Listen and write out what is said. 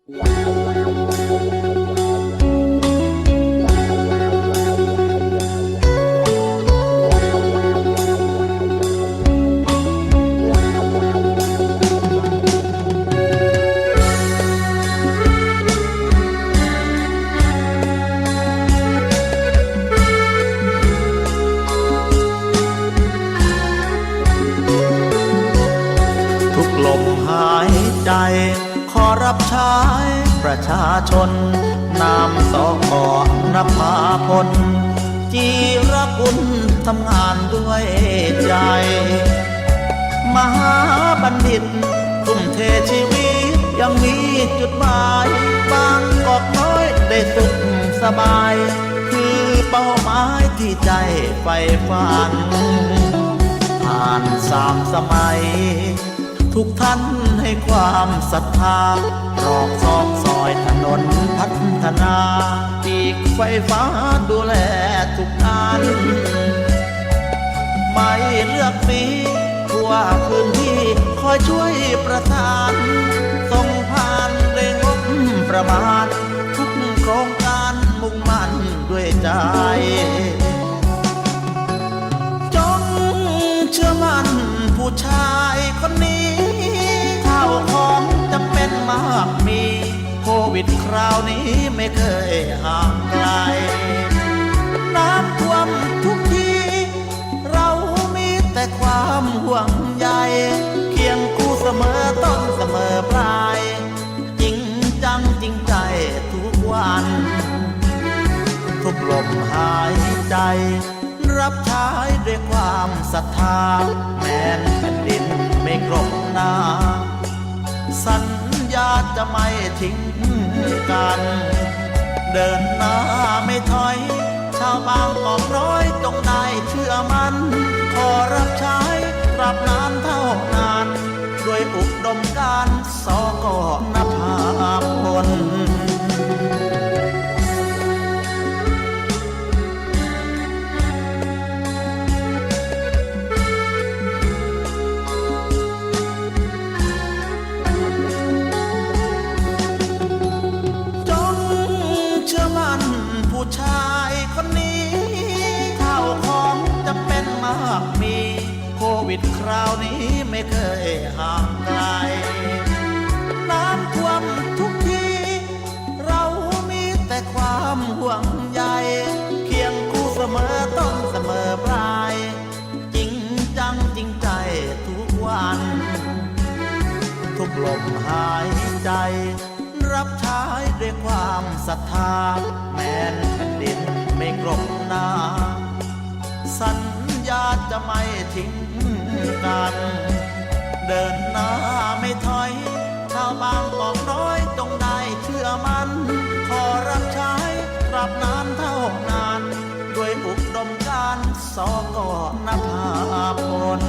ทุกลมหายใจ ขอรับใช้ประชาชน นามสอนภาพล จีรกุลทำงานด้วยใจ มหาบัณฑิตทุ่มเทชีวิต ยังมีจุดหมายบางกอกน้อยได้สุขสบาย คือเป้าหมายที่ใจใฝ่ฝันผ่านสามสมัย ทุกท่านให้ความศรัทธารอกซอกซอยถนนพัฒนาปีกไฟฟ้าดูแลทุกด้าน ไม่เลือกสีทั่วพื้นที่คอยช่วยประทานส่งผ่านได้งบประมาณ ทุกโครงการมุ่งมั่นด้วยใจจงเชื่อมั่นผู้ชายคนากมีโควิดคราวนี้ไม่เคยห่างไกล น้ำท่วมทุกที เรามีแต่ความห่วงใยเคียงคู่เสมอต้นเสมอปลาย จริงจังจริงใจทุกวัน ทุกลมหายใจ รับใช้ด้วยความศรัทธา แม้นแผ่นดินไม่กรบหน้า สัญาติจะไม่ทิ้งกัน เดินหน้าไม่ถอย ชาวบางกอกน้อยจงได้เชื่อมัน ขอรับใช้รับนานเท่านาน ด้วยอุดมการณ์สกนภาพล ชายคนนี้ข้าวของจะเป็นมากมี โควิดคราวนี้ไม่เคยห่างไกล น้ำท่วมทุกที เรามีแต่ความห่วงใยเคียงคู่เสมอต้นเสมอปลาย จริงจังจริงใจทุกวัน ทุกลมหายใจ รับใช้ ด้วยความศรัทธา แม้นแผ่นดินไม่กรบหน้า สัญญาจะไม่ทิ้งกัน เดินหน้าไม่ถอยชาวบางกอกน้อยจงได้เชื่อมัน ขอรับใช้ตราบนานเท่านาน ด้วยอุดมการณ์สกนภาพล